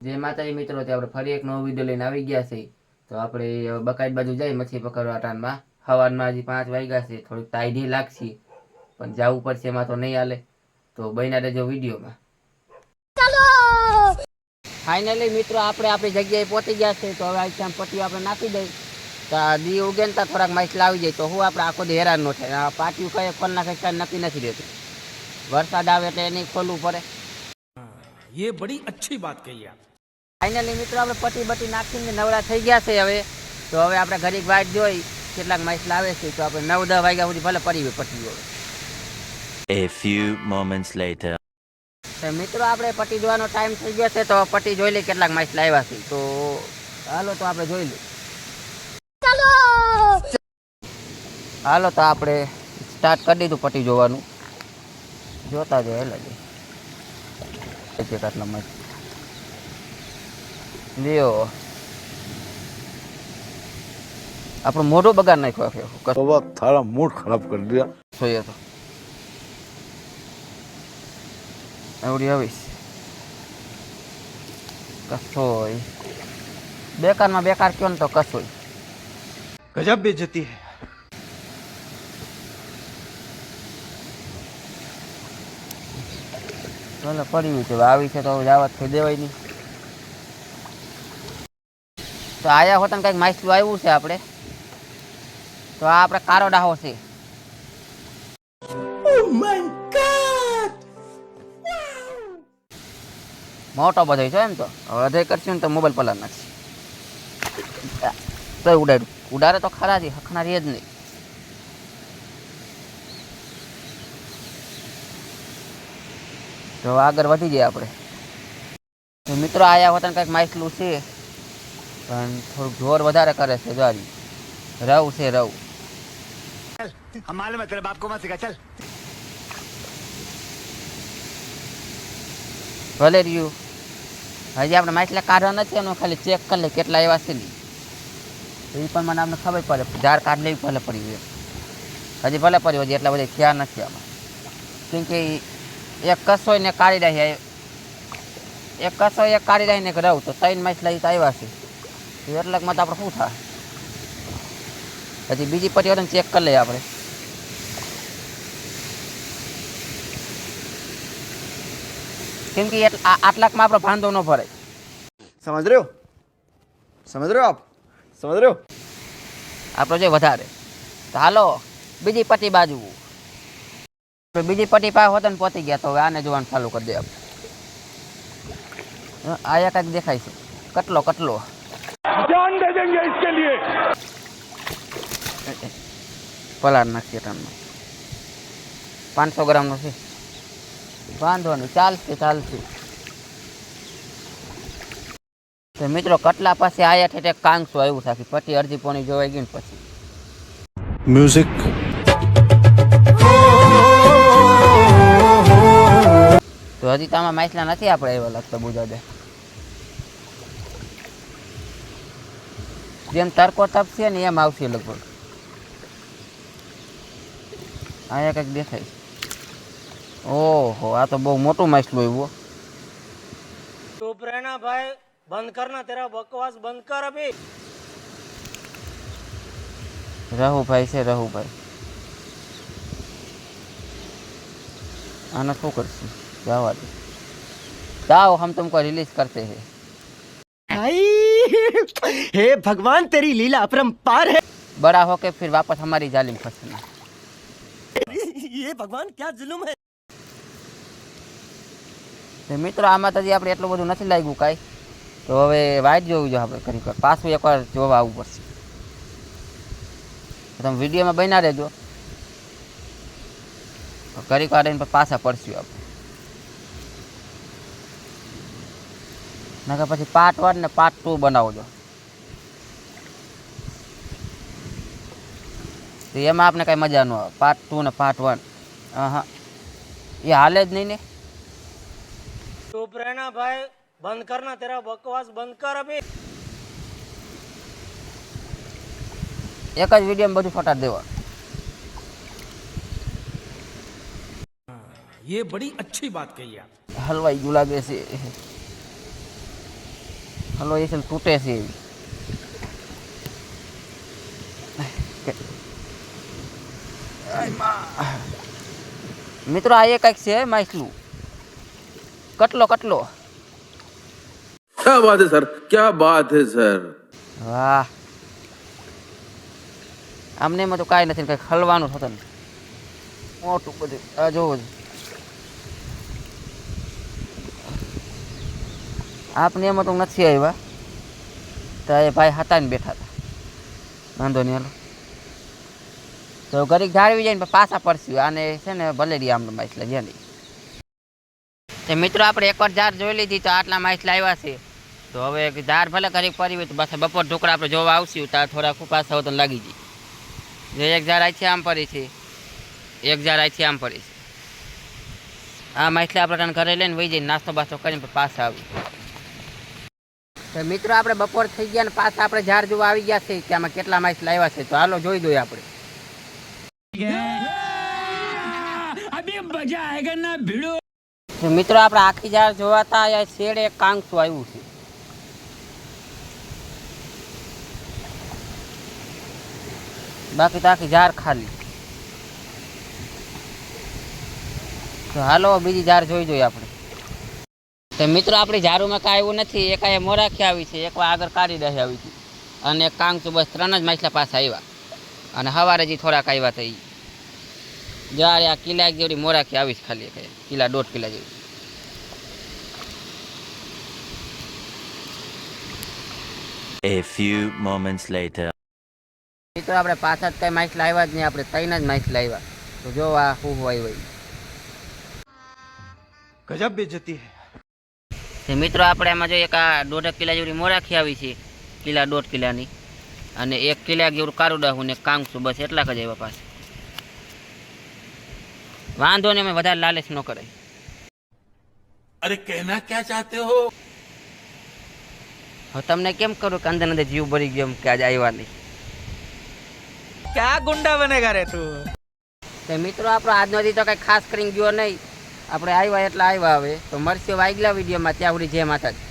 જય માતાજી મિત્રો તે આપણે ફરી એક નવો વિડીયો લઈને આવી ગયા છે તો આપણે હવે બકાઈટ બાજુ જઈ મચ્છી પકડવા ટાણમાં સવારમાં હજી પાંચ વાગ્યા છે થોડીક ટાઈડી લાગશે પણ જવું પડશે એમાં તો નહીં હાલે તો બન્યા રહેજો વિડીયોમાં ફાઇનલી મિત્રો આપણે આપણી જગ્યાએ પહોંચી ગયા છે તો હવે આમ પટ્ટીઓ આપણે નાખી દઈ તો આ દી ઉગે ને ત્યાં થોડાક માઇસ લાવી જાય તો હું આપણે આખો દી હેરાન ન થાય આ પાટિયું કઈ કોણ નાખે કાંઈ નક્કી નથી રહેતું વરસાદ આવે એટલે એને ખોલવું પડે ये બડી अच्छी बात કહી आप ફાઇનલી મિત્રો આપણે પટ્ટી બટી નાખીને નવરા થઈ ગયા છે હવે. તો હવે આપણે ઘડીક વાટ જોઈ કેટલાક માઇસ લાવે છે તો આપણે નવ દસ વાગ્યા સુધી ભલે પડી હોય પટ્ટી હવે. A few moments later. તો મિત્રો આપણે પટ્ટી જોવાનો ટાઈમ થઈ ગયો છે તો પટ્ટી જોઈ લઈએ કેટલાક માઇસ લાવ્યા છે. તો હાલો તો આપણે જોઈ લઈએ. હાલો તો આપણે સ્ટાર્ટ કરી દીધું પટ્ટી જોવાનું. જોતા જાય એટલે છે કેટલા માઇસ લ્યો. આપણો મોઢો બગાડ નાખ્યો આખે. બાબા તારા મૂડ ખરાબ કરી દે જોઈએ તો. આવડી આવીશ. કસોય બેકારમાં બેકાર કયો ને તો કસોય ગજબ બેજતી હે. ભલે પડ્યું છે આવી છે તો જાવત થઈ દેવાય નહીં. તો આયા હોતા કંઈક માહિતી આવ્યું છે આપણે? તો આ આપણે કારો ડાહો છે. મોટો બધો છે એમ તો. હવે અધે કરશું ને તો મોબાઈલ પલાર નાખશે. તો ઉડાડ્યું. ઉડાડે તો ખરા જ હખનારી જ નહીં. તો આગળ વધી જઈએ આપણે. મિત્રો આયા હોતા કંઈક માઇસલું છે. પણ થોડુંક જોર વધારે કરે છે જારી રવ છે રવ. ભલે રહ્યું. હજી આપણે માટલા કાઢવા નથી એનું ખાલી ચેક કરી લે કેટલા એવા છે નહીં એ પણ મને આપણે ખબર પડે ધાર કાઢ લેવી ભલે પડી હજી ભલે પડ્યું હજી એટલા બધા ખ્યાલ નથી આમાં. કેમ કે એક કસોઈને કાઢી રાખી એક કસોઈ એક કાઢી રહીને રહું તો ત્રણ માછલા તો આવ્યા છે. એક લાખમાં તો આપણે શું થાય? પછી બીજી પર્યાવરણ ચેક કરી લઈએ આપણે. કેમ કે આઠ લાખમાં આપણો ભાંધો ન ફરે સમજ રહ્યો? સમજ રહ્યો આપ? સમજ રહ્યો? આપણો જે વધારે. તો હાલો બીજી પટ્ટી બાજુ. બીજી પટ્ટી પાસે હોતો ને પહોંચી ગયા તો હવે આને જોવાનું ચાલુ કરી દે આપણે. આ એક દેખાય છે. કટલો કટલો? जान दे देंगे इसके लिए પલાર નાખીએ ટનમાં પાંચસો ગ્રામનો છે વાંધો નહીં ચાલશે ચાલશે તો મિત્રો કટલા પાસે આયા ઠેઠે કાંગસો આવ્યું થાકી પછી અડધી પોણી જોવાઈ ગઈ ને પછી म्यूजिक તો હજી તો આમાં માછલા નથી આપણે એવા લાગતા બુજા जेम तारको तापसी ने एम आवशे लगभग आया कक देखाय ओहो आ तो बहु मोटो मछलो इवो टोपरेना भाई बंद करना तेरा बकवास बंद कर अभी रहो भाई से रहो भाई आना तो कर सी जाओ आदि जाओ हम तुमको रिलीज़ करते हैं भाई हे भगवान तेरी लीला अपरंपार है बड़ा होके फिर वापस हमारी जाली में फंसना ये भगवान क्या जुल्म है તો મિત્રો આમાં તો હજી આપણે એટલું બધું નથી લાગ્યું કાંઈ તો હવે વાઇટ જોવું જોઈએ આપણે કરી વાર પાછું એકવાર જોવા આવવું પડશે તો તમે વિડીયોમાં બન્યા રહેજો તો કરી વાર રહીને પછી પાછા પડશું આપણે નકર પછી પાર્ટ વન ને પાર્ટ ટુ બનાવજો તો એમાં આપણે કાંઈ મજા ન આવે પાર્ટ ટુ ને પાર્ટ વન હા એ હાલે જ નહીં ને चुप रहना भाई बंद करना तेरा बकवास बंद कर अभी એક જ વિડીયોમાં બધું ફટાડ દેવા ये बड़ी अच्छी बात कही आप હલવાઈ ગયું લાગે છે હલો એ છે ને તૂટે છે એવી મિત્રો આ એ કંઈક છે માછલું કટલો કટલો क्या बात है सर क्या बात है सर વાહ આમને એમાં તો કાંઈ નથી કંઈક હલવાનું થતું ને મોટું બધું આ જોવો આપને એમાં તો નથી આવ્યા. તો એ ભાઈ હતા ને બેઠા હતા. વાંધો નહીં, હાલો. તો ઘડીક જાળવી જાય ને પછી પાછા પડશું આને છે ને ભલેડી આમ માછલા જ્યાં નહીં. તે મિત્રો, આપણે એકવાર જાર જોઈ લીધી તો આટલા માછલા આવ્યા છે. તો હવે જાર ભલે કરી પડી હોય તો પાછા બપોર ઢોકળા આપણે જોવા આવશું. થોડા પાછા હોય તો લાગી જાય. જે એક ઝાડ અહીંથી આમ પડી છે. એક ઝાડ અહીંથી આમ પડી છે. આ માછલા આપણે ઘરે લઈને વહી જઈને નાસ્તો બાસ્તો કરીને પાછા આવી તો મિત્રો આપણે બપોર થઈ ગયા ને પાછા આપણે ઝાડ જોવા આવી ગયા છે કે આમાં કેટલા માઇસ લાવ્યા છે. તો હાલો જોઈ દઈએ આપણે. મિત્રો આપણે આખી ઝાડ જોવાતા અહીંયા શેડે કાંકસું આવ્યું છે. બાકી તો આખી ઝાડ ખાલી. તો હાલો બીજી ઝાડ જોઈ જોઈએ આપણે. તો મિત્રો આપણી ઝારુમાં કાંઈ એવું નથી એક આ મોરાખી આવી છે એકવાર આગળ કાળી દહી આવી હતી. અને કાંગચું બસ ત્રણ જ માછલા પાસે આવ્યા. અને સવારે જે થોડાક આવ્યા હતા જ્યારે આ કિલા જેવડી મોરાખી આવી છે ખાલી કિલા દોઢ કિલા જેવી. A few moments later. મિત્રો આપણે પાછા જ કઈ માઇક લાવ્યા જ નહીં આપણે તૈન જ માઇક લાવ્યા તો જો આ શું હોય હોય ગજબ બેજતી હે. તે મિત્રો આપણે એમાં જોઈએ કે આ દોઢ કિલા જેવડી મોરાખી આવી છે. કિલા દોઢ કિલાની. અને એક કિલા જેવડું કારુડાહું ને કાંગસું બસ એટલા કજ આવ્યા પાસે વાંધો ને અમે વધારે લાલચ ન કરે અરે કહેના ક્યાં ચાહતે હો? હવે તમને કેમ કરું કે અંદર અંદર જીવ ભરી ગયો કે આજે આવ્યા નહીં? ક્યાં ગુંડા બને રે તું? મિત્રો આપણો આજનો દી તો કઈ ખાસ કરીને ગયો નહીં. આપણે આવ્યા એટલા આવ્યા હવે. તો મળશે આગલા વિડીયોમાં. ત્યાં સુધી જય માતાજી.